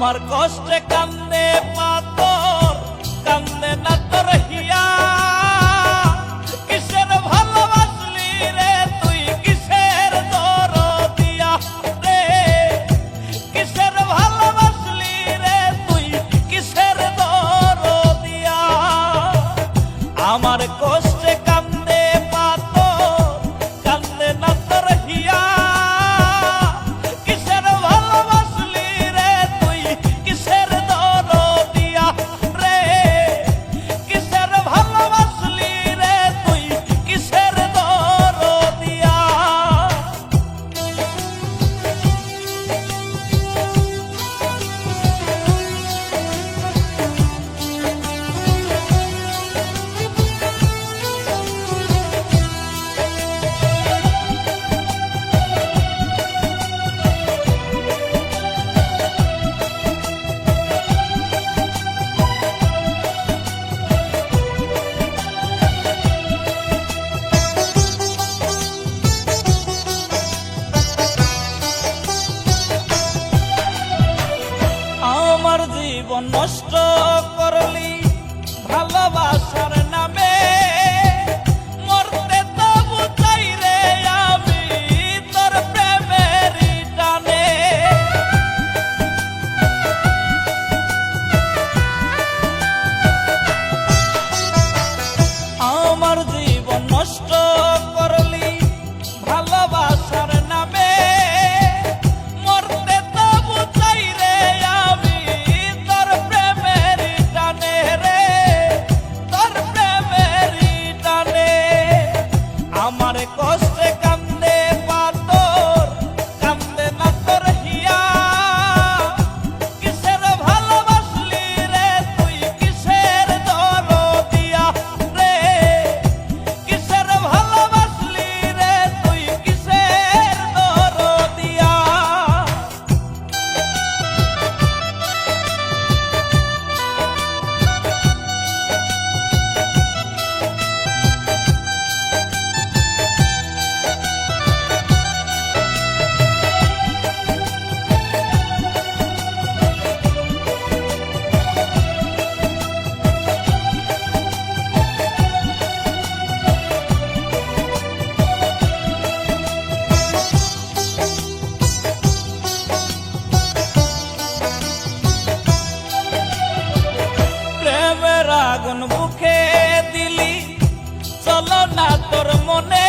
আমার কষ্টে কান্দে পাতর জীবন নষ্ট করলি। না তোর মনে